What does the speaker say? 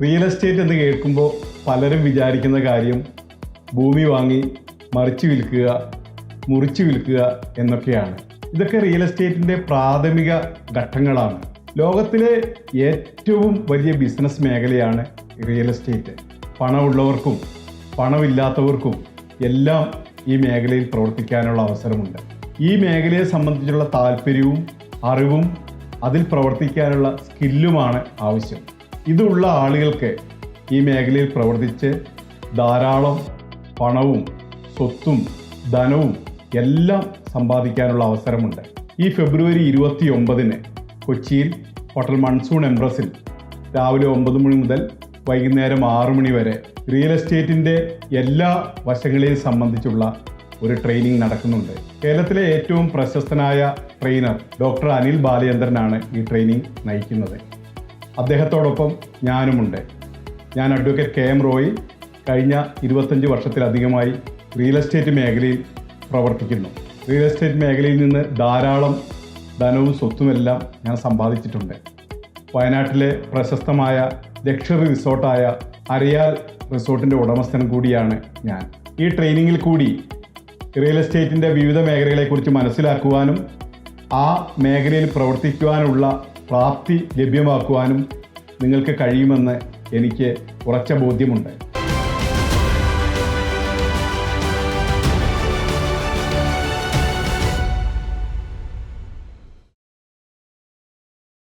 Real estate എന്ന് കേൾക്കുമ്പോൾ പലരും വിചാരിക്കുന്ന കാര്യം ഭൂമി വാങ്ങി മറിച്ച് വിൽക്കുക മുറിച്ച് വിൽക്കുക എന്നൊക്കെയാണ്. ഇതൊക്കെ റിയൽ എസ്റ്റേറ്റിന്റെ പ്രാഥമിക ഘട്ടങ്ങളാണ്. ലോകത്തിലെ ഏറ്റവും വലിയ ബിസിനസ് മേഖലയാണ് റിയൽ എസ്റ്റേറ്റ് പണമുള്ളവർക്കും പണമില്ലാത്തവർക്കും എല്ലാം ഈ മേഖലയിൽ പ്രവർത്തിക്കാനുള്ള അവസരമുണ്ട്. ഈ മേഖലയെ സംബന്ധിച്ചുള്ള താല്പര്യവും അറിവും അതിൽ പ്രവർത്തിക്കാനുള്ള സ്കില്ലുമാണ് ആവശ്യം. ഇതുള്ള ആളുകൾക്ക് ഈ മേഖലയിൽ പ്രവർത്തിച്ച് ധാരാളം പണവും സ്വത്തും ധനവും എല്ലാം സമ്പാദിക്കാനുള്ള അവസരമുണ്ട്. ഈ ഫെബ്രുവരി ഇരുപത്തി ഒമ്പതിന് കൊച്ചിയിൽ ഹോട്ടൽ മൺസൂൺ എംപ്രസിൽ രാവിലെ ഒമ്പത് മണി മുതൽ വൈകുന്നേരം ആറ് മണി വരെ റിയൽ എസ്റ്റേറ്റിന്റെ എല്ലാ വശങ്ങളെയും സംബന്ധിച്ചുള്ള ഒരു ട്രെയിനിങ് നടക്കുന്നുണ്ട്. കേരളത്തിലെ ഏറ്റവും പ്രശസ്തനായ ട്രെയിനർ ഡോക്ടർ അനിൽ ബാലചന്ദ്രനാണ് ഈ ട്രെയിനിങ് നയിക്കുന്നത്. അദ്ദേഹത്തോടൊപ്പം ഞാനുമുണ്ട്. ഞാൻ അഡ്വക്കേറ്റ് കെ എം റോയി കഴിഞ്ഞ ഇരുപത്തഞ്ച് വർഷത്തിലധികമായി റിയൽ എസ്റ്റേറ്റ് മേഖലയിൽ പ്രവർത്തിക്കുന്നു. റിയൽ എസ്റ്റേറ്റ് മേഖലയിൽ നിന്ന് ധാരാളം ധനവും സ്വത്തുമെല്ലാം ഞാൻ സമ്പാദിച്ചിട്ടുണ്ട്. വയനാട്ടിലെ പ്രശസ്തമായ ലക്ഷറി റിസോർട്ടായ അരയാൽ റിസോർട്ടിന്റെ ഉടമസ്ഥൻ കൂടിയാണ് ഞാൻ. ഈ ട്രെയിനിങ്ങിൽ കൂടി റിയൽ എസ്റ്റേറ്റിന്റെ വിവിധ മേഖലകളെക്കുറിച്ച് മനസ്സിലാക്കുവാനും ആ മേഖലയിൽ പ്രവർത്തിക്കുവാനുള്ള പ്രാപ്തി ലഭ്യമാക്കുവാനും നിങ്ങൾക്ക് കഴിയുമെന്ന് എനിക്ക് ഉറച്ച ബോധ്യമുണ്ട്.